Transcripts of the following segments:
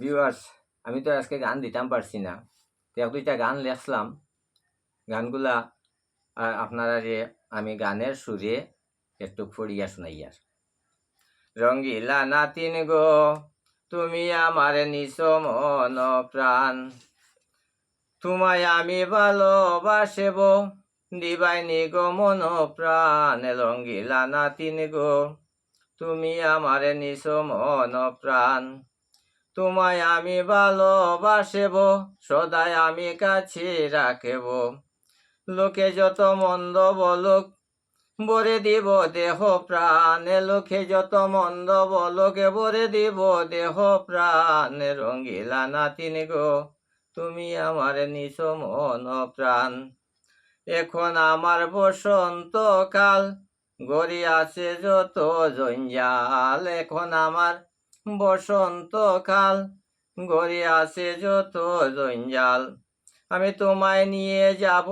Viewers আমি তো আজকে গান দিতাম পারছি না। তো এক দুইটা গান লেখলাম গানগুলা আপনারা যে আমি গানের সুরে একটু ফড়িয়া শুনাইয়ার রঙ্গিলা নাতিন গো, তুমি আমার নিস মন প্রাণ। তোমায় আমি ভালোবাসব দিবাই গো মন প্রাণ। রঙ্গিলা নাতিন গো, তুমি আমার নিস মন প্রাণ। তোমায় আমি ভালোবাসব, সদাই আমি কাছে রাখব। লোকে যত মন্দ বলুক বরে দিব দেহ প্রাণ। লোকে যত মন্দ বলকে বরে দিব দেহ প্রাণ। রঙ্গিলা নাতিন গো, তুমি আমার নিস মন প্রাণ এখন আমার বসন্ত কাল গড়ি আছে যত জঞ্জাল। এখন আমার বসন্ত কাল গড়ি আছে যত জঞ্জাল। আমি তোমায় নিয়ে যাব,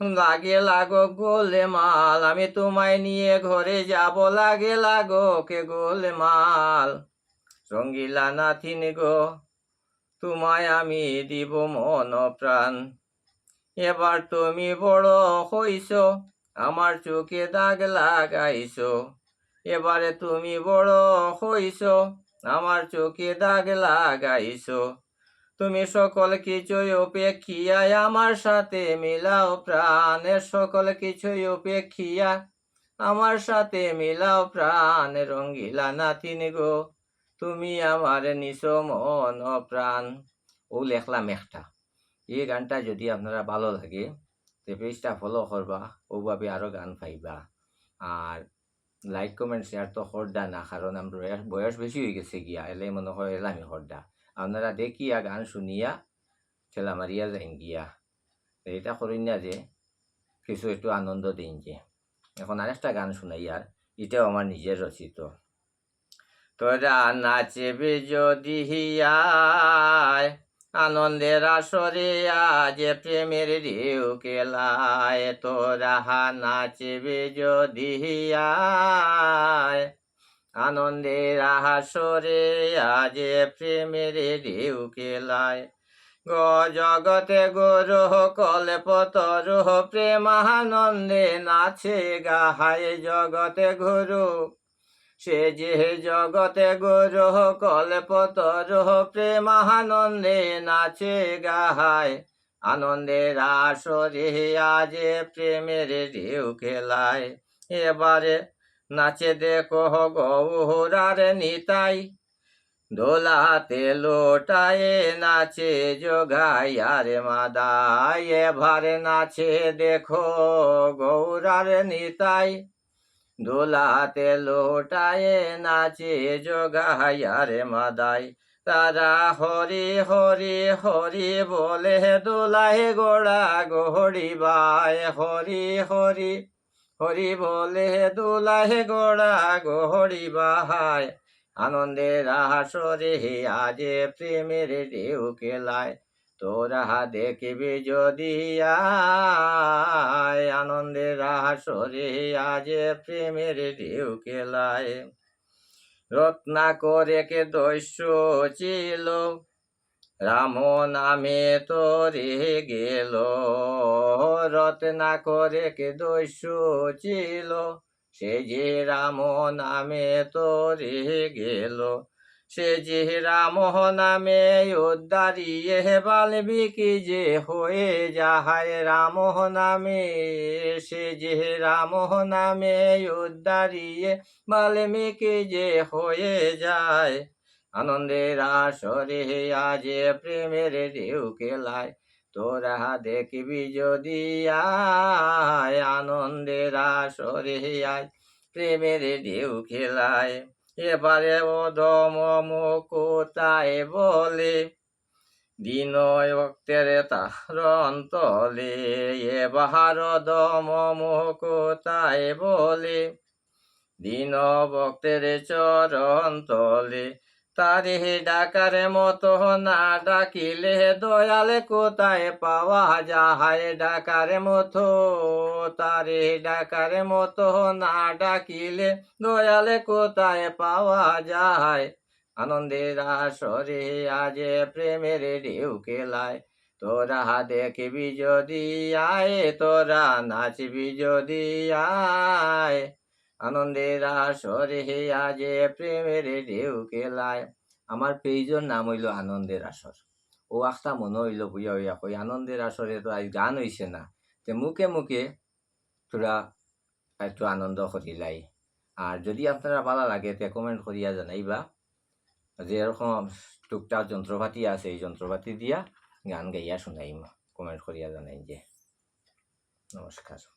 লাগে লাগো গোলে মাল। আমি তোমায় নিয়ে ঘরে যাব, লাগে লাগো কে গোলে মাল। রঙ্গিলা নাথিন গো, তোমায় আমি দিব মন প্রাণ। এবার তুমি বড় হইছ, আমার চোখে দাগ লাগাইছ। এবারে তুমি বড় হইছ, আমার চোখে দাগ লাগাইছ। তুমি সকল কিছুই উপেক্ষিয়ায় আমার সাথে মিলাও প্রাণের সকল কিছুই উপেক্ষিয়া আমার সাথে মিলাও প্রাণ রঙ্গিলা নাতিন গো, তুমি আমার নিস মন প্রাণ ও লেখলাম একটা। এই গানটা যদি আপনারা ভালো লাগে, তো পেজটা ফলো করবা, ওভাবে আরও গান পাইবা। আর লাইক কমেন্ট শেয়ার তো হরদা না, কারণ আমরা বয়স বেশি হয়ে গেছে গিয়া এলে মনে হয় এলামি হরদা আপনারা দেখিয়া গান শুনিয়া ঠেলা মারিয়া যাইন গিয়া। এটা করেন না যে, কিছু একটু আনন্দ দিন যে। এখন আরেকটা গান শুনাই আর, এটাও আমার নিজের রচিত। তোরা নাচবে যদি হিয়ায় আনন্দের আসরে আজ প্রেমের ঢেউ কেলায়, তোরা নাচবে যদি হিয়ায়। আনন্দের আসরে আজ প্রেমের ঢেউ কেলায়। গ জগতে গুরু কল্পতর প্রেমানন্দে নাচে গাহায় জগতে গুরু সে যে জগতে গুরু কল্পতর প্রেমানন্দে নাচে গাহায়। আনন্দের আসরে আজ প্রেমের ঢেউ খেলায়। এবারে নাচে দেখো গৌরার নিতাই। দোলাতে লোটায় নাচে যোগাই আরে মাদাই এবারে নাচে দেখো গৌরার নিতাই। দোলাতে লোটায় নাচে যোগাই আরে মাদাই। তারা হরি হরি হরি বলে দোলাই গোড়া গোড়ি বাই হরি হরি হরি বলে দোলাই গোড়া গোড়ি বাহাই আনন্দের আসরে আজ প্রেমের ঢেউ খেলায়। তোরা দেখবি যদি আনন্দের আসরে আজ প্রেমের ঢেউ খেলায়। রত্না করে কে দস্য ছিল রাম নামে তোরে গেল। রত্না করে কে দস্য ছিল, সে যে রাম নামে তোরে গেল। সে যে রাম নামে উদ্ধারিয়ে বাল্মীকি যে হয়ে যাহায়? রাম নামে, সে যে রাম নামে উদ্ধারিয়ে বাল্মীকি যে হয়ে যায়? আনন্দের আসরে আজ প্রেমের ঢেউ খেলায় তোরা দেখবি যদি আয়? আনন্দের আসরে আয় প্রেমের ঢেউ খেলায় এবারে অধম মুকুতায় বলে দিনয় ভক্তের তার অন্তলে এবার দম মুকুতায় বলে, দিন ভক্তের চরণ তলে তারে ডাকার মতো না ডাকিলে হে দয়ালে কোথায় পাওয়া যাহায় ডাকার মতো তারে ডাকার মতো না ডাকিলে দয়ালে কোথায় পাওয়া যায়? আনন্দের আসরে আজ প্রেমের ঢেউ খেলায়। তোরা দেখবি যদি আয়, তোরা নাচবি যদি আয়। আনন্দের আসরে আজ প্রেমের ঢেউ খেলায় আমার পেজের নাম হইল আনন্দের আসর। ও আখটা মনে হইল বুঝা হইয়া কই, আনন্দের আসরে তো আজ গান হইছে না। তে মুখে মুখে তোরা একটু আনন্দ করিলাই আর যদি আপনারা ভালো লাগে তে কমেন্ট করিয়া জানাইবা যে এরকম টুকটাক যন্ত্রপাতি আছে, এই যন্ত্রপাতি দিয়া গান গাইয়া শুনাইমা। কমেন্ট করিয়া জানাই যে। নমস্কার।